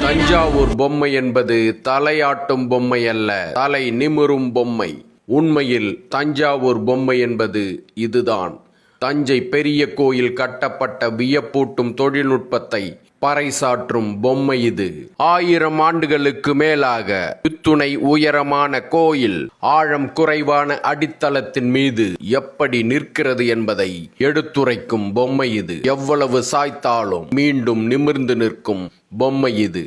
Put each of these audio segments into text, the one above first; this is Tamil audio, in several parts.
தஞ்சாவூர் பொம்மை என்பது தலையாட்டும் பொம்மை அல்ல தலை நிமிரும் பொம்மை. உண்மையில் தஞ்சாவூர் பொம்மை என்பது இதுதான். தஞ்சை பெரிய கோயில் கட்டப்பட்ட வியப்பூட்டும் தொழில்நுட்பத்தை பறைசாற்றும் பொம்மை இது. ஆயிரம் ஆண்டுகளுக்கு மேலாக இத்துணை உயரமான கோயில் ஆழம் குறைவான அடித்தளத்தின் மீது எப்படி நிற்கிறது என்பதை எடுத்துரைக்கும் பொம்மை இது. எவ்வளவு சாய்த்தாலும் மீண்டும் நிமிர்ந்து நிற்கும் பொம்மை இது.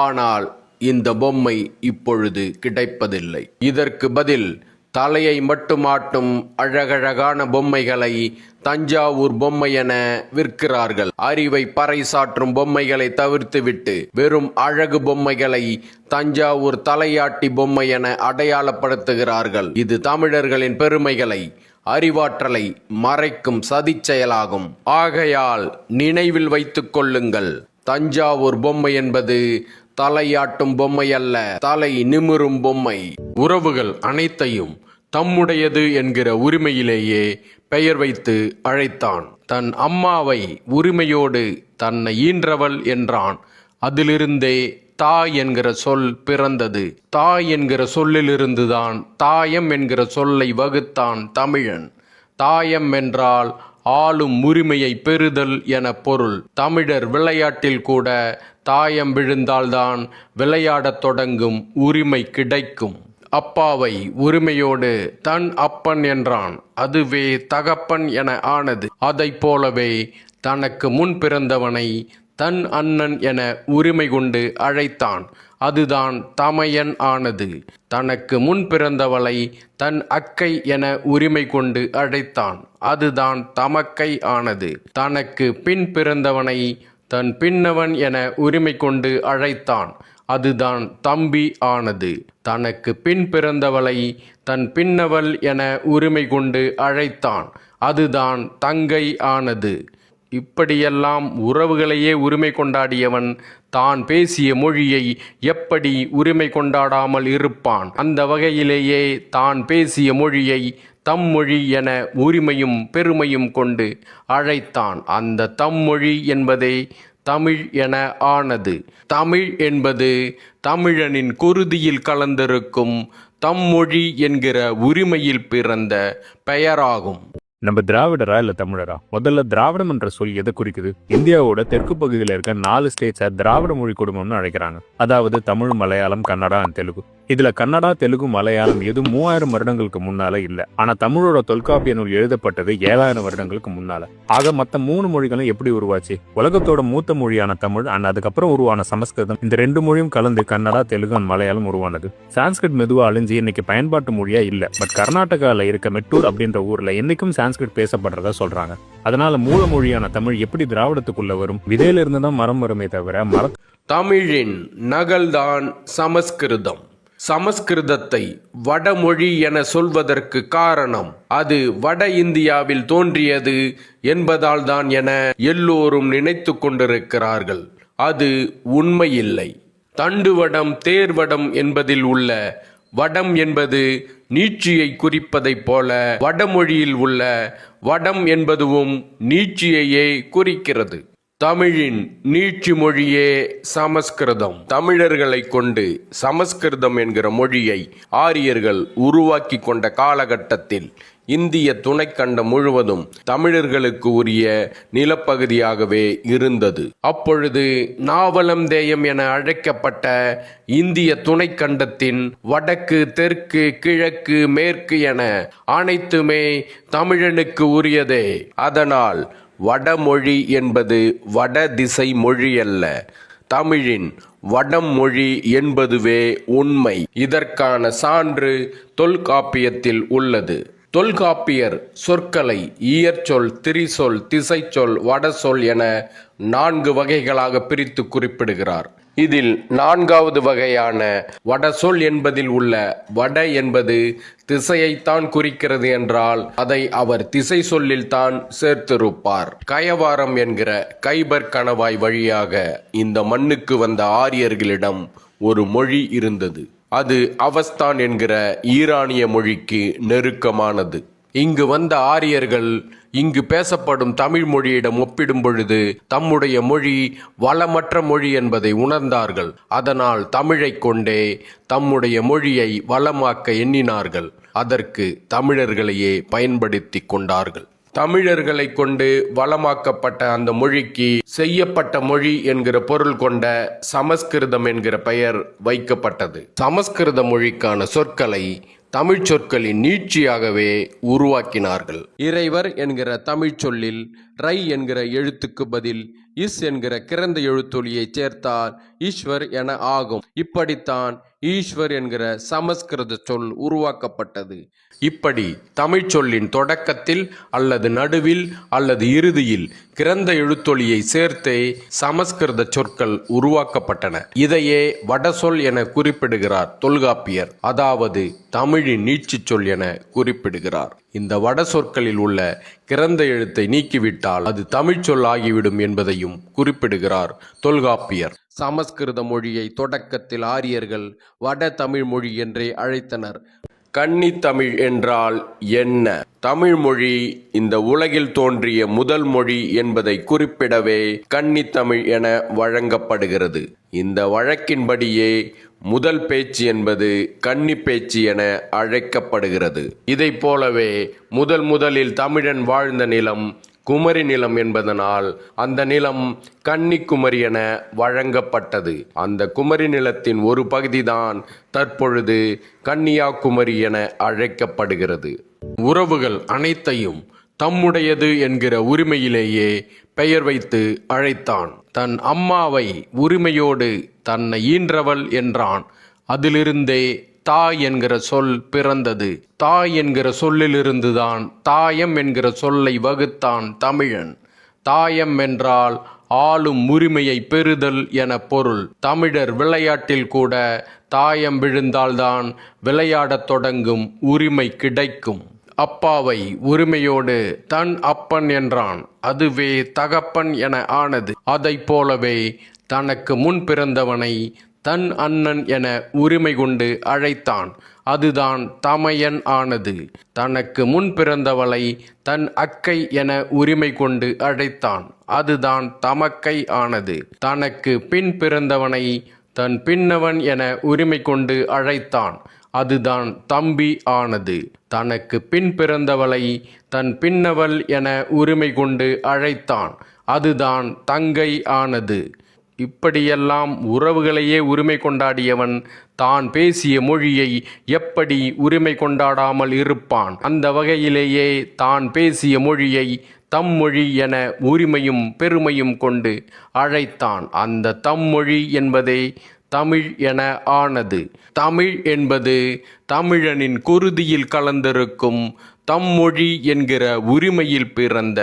ஆனால் இந்த பொம்மை இப்பொழுது கிடைப்பதில்லை. இதற்கு பதில் தலையை மட்டுமாட்டும் அழகழகான பொம்மைகளை தஞ்சாவூர் பொம்மை என விற்கிறார்கள். அறிவை பறைசாற்றும் பொம்மைகளை தவிர்த்துவிட்டு வெறும் அழகு பொம்மைகளை தஞ்சாவூர் தலையாட்டி பொம்மை என அடையாளப்படுத்துகிறார்கள். இது தமிழர்களின் பெருமைகளை அறிவாற்றலை மறைக்கும் சதிச்செயலாகும். ஆகையால் நினைவில் வைத்துக் கொள்ளுங்கள் தஞ்சாவூர் பொம்மை என்பது தலையாட்டும் பொம்மை அல்ல தலை நிமிரும் பொம்மை. உறவுகள் அனைத்தையும் தம்முடையது என்கிற உரிமையிலேயே பெயர் வைத்து அழைத்தான். தன் அம்மாவை உரிமையோடு தன்னை ஈன்றவள் என்றான். அதிலிருந்தே தாய் என்கிற சொல் பிறந்தது. தாய் என்கிற சொல்லிலிருந்துதான் தாயம் என்கிற சொல்லை வகுத்தான் தமிழன். தாயம் என்றால் ஆளும் உரிமையை பெறுதல் என பொருள். தமிழர் விளையாட்டில் கூட தாயம் விழுந்தால்தான் விளையாடத் தொடங்கும் உரிமை கிடைக்கும். அப்பாவை உரிமையோடு தன் அப்பன் என்றான். அதுவே தகப்பன் என ஆனது. அதைப் போலவே தனக்கு முன் பிறந்தவனை தன் அண்ணன் என உரிமை கொண்டு அழைத்தான். அதுதான் தமையன் ஆனது. தனக்கு முன் பிறந்தவளை தன் அக்கை என உரிமை கொண்டு அழைத்தான். அதுதான் தமக்கை ஆனது. தனக்கு பின் பிறந்தவனை தன் பின்னவன் என உரிமை கொண்டு அழைத்தான். அதுதான் தம்பி ஆனது. தனக்கு பின் பிறந்தவளை தன் பின்னவள் என உரிமை கொண்டு அழைத்தான். அதுதான் தங்கை ஆனது. இப்படியெல்லாம் உறவுகளையே உரிமை கொண்டாடியவன் தான் பேசிய மொழியை எப்படி உரிமை கொண்டாடாமல் இருப்பான்? அந்த வகையிலேயே தான் பேசிய மொழியை தம் மொழி என உரிமையும் பெருமையும் கொண்டு அழைத்தான். அந்த தம்மொழி என்பதே தமிழ் என ஆனது. தமிழ் என்பது தமிழனின் குருதியில் கலந்திருக்கும் தம்மொழி என்கிற உரிமையில் பிறந்த பெயராகும். நம்ம திராவிடரா இல்லை தமிழரா? முதல்ல திராவிடம் என்ற சொல் எதை குறிக்குது? இந்தியாவோட தெற்கு பகுதியில் இருக்க நாலு ஸ்டேட்ஸை திராவிட மொழி குடும்பம்னு அழைக்கிறாங்க. அதாவது தமிழ் மலையாளம் கன்னடா தெலுங்கு. இதுல கன்னடா தெலுங்கு மலையாளம் எதுவும் மூவாயிரம் வருடங்களுக்கு முன்னால இல்ல. ஆனா தமிழோட தொல்காப்பிய நூல் எழுதப்பட்டது ஏழாயிரம் வருடங்களுக்கு முன்னால. ஆக மத்த மூணு மொழிகளும் எப்படி உருவாச்சு? உலகத்தோட மூத்த மொழியான தமிழ் அண்ட் அதுக்கப்புறம் உருவான சமஸ்கிருதம். இந்த ரெண்டு மொழியும் கலந்து கன்னடா தெலுங்கு மலையாளம் உருவானது. சான்ஸ்கிரிட் மெதுவா அழிஞ்சு இன்னைக்கு பயன்பாட்டு மொழியா இல்ல. பட் கர்நாடகாவில் இருக்க மெட்டூர் அப்படின்ற ஊர்ல என்னைக்கும் சான்ஸ்கிரிட் பேசப்படுறதா சொல்றாங்க. அதனால மூல மொழியான தமிழ் எப்படி திராவிடத்துக்குள்ள வரும்? விதையில இருந்து தான் மரம் வருமே தவிர மர தமிழின் நகல்தான் சமஸ்கிருதம். சமஸ்கிருதத்தை வடமொழி என சொல்வதற்கு காரணம் அது வட இந்தியாவில் தோன்றியது என்பதால்தான் என எல்லோரும் நினைத்து கொண்டிருக்கிறார்கள். அது உண்மையில்லை. தண்டுவடம் தேர்வடம் என்பதில் உள்ள வடம் என்பது நீட்சியை குறிப்பதைப் போல வடமொழியில் உள்ள வடம் என்பதுவும் நீட்சியையே குறிக்கிறது. தமிழின் நீட்சி மொழியே சமஸ்கிருதம். தமிழர்களை கொண்டு சமஸ்கிருதம் என்கிற மொழியை ஆரியர்கள் உருவாக்கி கொண்ட காலகட்டத்தில் இந்திய துணைக்கண்டம் முழுவதும் தமிழர்களுக்கு உரிய நிலப்பகுதியாகவே இருந்தது. அப்பொழுது நாவலந்தேயம் என அழைக்கப்பட்ட இந்திய துணைக்கண்டத்தின் வடக்கு தெற்கு கிழக்கு மேற்கு என அனைத்துமே தமிழனுக்கு உரியதே. அதனால் வடமொழி என்பது வட திசை மொழி அல்ல தமிழின் வடமொழி என்பதுவே உண்மை. இதற்கான சான்று தொல்காப்பியத்தில் உள்ளது. தொல்காப்பியர் சொற்களை இயற்சொல் திரிசொல் திசைச்சொல் வடசொல் என நான்கு வகைகளாக பிரித்து குறிப்பிடுகிறார். இதில் நான்காவது வகையான வடசொல் என்பதில் உள்ள வட என்பது திசையைத்தான் குறிக்கிறது என்றால் அதை அவர் திசை சொல்லில் தான் சேர்த்திருப்பார். கயவாரம் என்கிற கைபர் கணவாய் வழியாக இந்த மண்ணுக்கு வந்த ஆரியர்களிடம் ஒரு மொழி இருந்தது. அது அவஸ்தான் என்கிற ஈரானிய மொழிக்கு நெருக்கமானது. இங்கு வந்த ஆரியர்கள் இங்கு பேசப்படும் தமிழ் மொழியிடம் ஒப்பிடும் பொழுது தம்முடைய மொழி வளமற்ற மொழி என்பதை உணர்ந்தார்கள். அதனால் தமிழைக் கொண்டே தம்முடைய மொழியை வளமாக்க எண்ணினார்கள். அதற்கு தமிழர்களையே பயன்படுத்தி கொண்டார்கள். தமிழர்களை கொண்டு வளமாக்கப்பட்ட அந்த மொழிக்கு செய்யப்பட்ட மொழி என்கிற பொருள் கொண்ட சமஸ்கிருதம் என்கிற பெயர் வைக்கப்பட்டது. சமஸ்கிருத மொழிக்கான சொற்களை தமிழ் சொற்களின் நீட்சியாகவே உருவாக்கினார்கள். இறைவர் என்கிற தமிழ் சொல்லில் ரை என்கிற எழுத்துக்கு பதில் இஸ் என்கிற கிறந்த எழுத்தொலியை சேர்த்தால் ஈஸ்வர் என ஆகும். இப்படித்தான் ஈஸ்வர் என்கிற சமஸ்கிருத சொல் உருவாக்கப்பட்டது. இப்படி தமிழ் சொல்லின் தொடக்கத்தில் அல்லது நடுவில் அல்லது இறுதியில் கிறந்த எழுத்தொலியை சேர்த்தே சமஸ்கிருத சொற்கள் உருவாக்கப்பட்டன. இதையே வடசொல் என குறிப்பிடுகிறார் தொல்காப்பியர். அதாவது தமிழின் நீட்சிச் சொல் என குறிப்பிடுகிறார். இந்த வட சொற்களில் உள்ள கிறந்த எழுத்தை நீக்கிவிட்டால் அது தமிழ்ச்சொல் ஆகிவிடும் என்பதையும் குறிப்பிடுகிறார் தொல்காப்பியர். சமஸ்கிருத மொழியை தொடக்கத்தில் ஆரியர்கள் வட தமிழ் மொழி என்றே அழைத்தனர். கன்னித்தமிழ் என்றால் என்ன? தமிழ் மொழி இந்த உலகில் தோன்றிய முதல் மொழி என்பதை குறிப்பிடவே கன்னித்தமிழ் என வழங்கப்படுகிறது. இந்த வழக்கின்படியே முதல் பேச்சு என்பது கன்னி பேச்சு என அழைக்கப்படுகிறது. இதைப் போலவே முதல் முதலில் தமிழன் வாழ்ந்த நிலம் குமரி நிலம் என்பதனால் அந்த நிலம் கன்னிக்குமரி என வழங்கப்பட்டது. அந்த குமரி நிலத்தின் ஒரு பகுதிதான் தற்பொழுது கன்னியாகுமரி என அழைக்கப்படுகிறது. உறவுகள் அனைத்தையும் தம்முடையது என்கிற உரிமையிலேயே பெயர் வைத்து அழைத்தான். தன் அம்மாவை உரிமையோடு தன்னை ஈன்றவள் என்றான். அதிலிருந்தே தாய் என்கிற சொல் பிறந்தது. தாய் என்கிற சொல்லிலிருந்துதான் தாயம் என்கிற சொல்லை வகுத்தான் தமிழன். தாயம் என்றால் ஆளும் உரிமையை பெறுதல் என பொருள். தமிழர் விளையாட்டில் கூட தாயம் விழுந்தால்தான் விளையாடத் தொடங்கும் உரிமை கிடைக்கும். அப்பாவை உரிமையோடு தன் அப்பன் என்றான். அதுவே தகப்பன் என ஆனது. அதைப் போலவே தனக்கு முன் பிறந்தவனை தன் அண்ணன் என உரிமை கொண்டு அழைத்தான். அதுதான் தமையன் ஆனது. தனக்கு முன் பிறந்தவளை தன் அக்கை என உரிமை கொண்டு அழைத்தான். அதுதான் தமக்கை ஆனது. தனக்கு பின் பிறந்தவனை தன் பின்னவன் என உரிமை கொண்டு அழைத்தான். அதுதான் தம்பி ஆனது. தனக்கு பின் பிறந்தவளை தன் பின்னவள் என உரிமை கொண்டு அழைத்தான். அதுதான் தங்கை ஆனது. இப்படியெல்லாம் உறவுகளையே உரிமை கொண்டாடியவன் தான் பேசிய மொழியை எப்படி உரிமை கொண்டாடாமல் இருப்பான்? அந்த வகையிலேயே தான் பேசிய மொழியை தம் மொழி என உரிமையும் பெருமையும் கொண்டு அழைத்தான். அந்த தம் மொழி என்பதே தமிழ் என ஆனது. தமிழ் என்பது தமிழனின் குருதியில் கலந்திருக்கும் தம்மொழி என்கிற உரிமையில் பிறந்த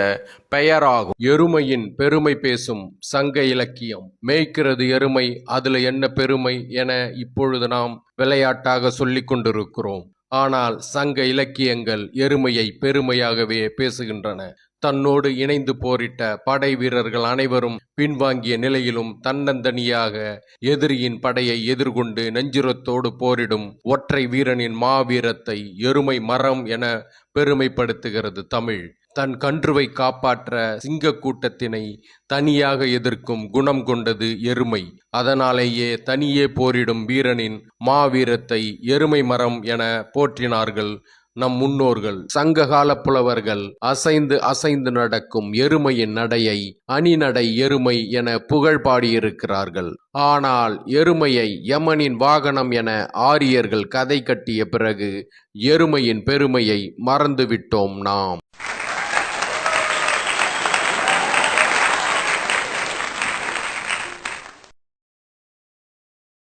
பெயராகும். எருமையின் பெருமை பேசும் சங்க இலக்கியம். மேய்க்கிறது எருமை அதுல என்ன பெருமை என இப்பொழுது நாம் விளையாட்டாக சொல்லிக் கொண்டிருக்கிறோம். ஆனால் சங்க இலக்கியங்கள் எருமையை பெருமையாகவே பேசுகின்றன. தன்னோடு இணைந்து போரிட்ட படை வீரர்கள் அனைவரும் பின்வாங்கிய நிலையிலும் தன்னந்தனியாக எதிரியின் படையை எதிர்கொண்டு நெஞ்சுரத்தோடு போரிடும் ஒற்றை வீரனின் மாவீரத்தை எருமை மரம் என பெருமைப்படுத்துகிறது தமிழ். தன் கன்றுவை காப்பாற்ற சிங்க கூட்டத்தினை தனியாக எதிர்க்கும் குணம் கொண்டது எருமை. அதனாலேயே தனியே போரிடும் வீரனின் மாவீரத்தை எருமை மரம் என போற்றினார்கள் நம் முன்னோர்கள். சங்ககால புலவர்கள் அசைந்து அசைந்து நடக்கும் எருமையின் நடையை அணிநடை எருமை என புகழ் பாடியிருக்கிறார்கள். ஆனால் எருமையை யமனின் வாகனம் என ஆரியர்கள் கதை கட்டிய பிறகு எருமையின் பெருமையை மறந்துவிட்டோம் நாம்.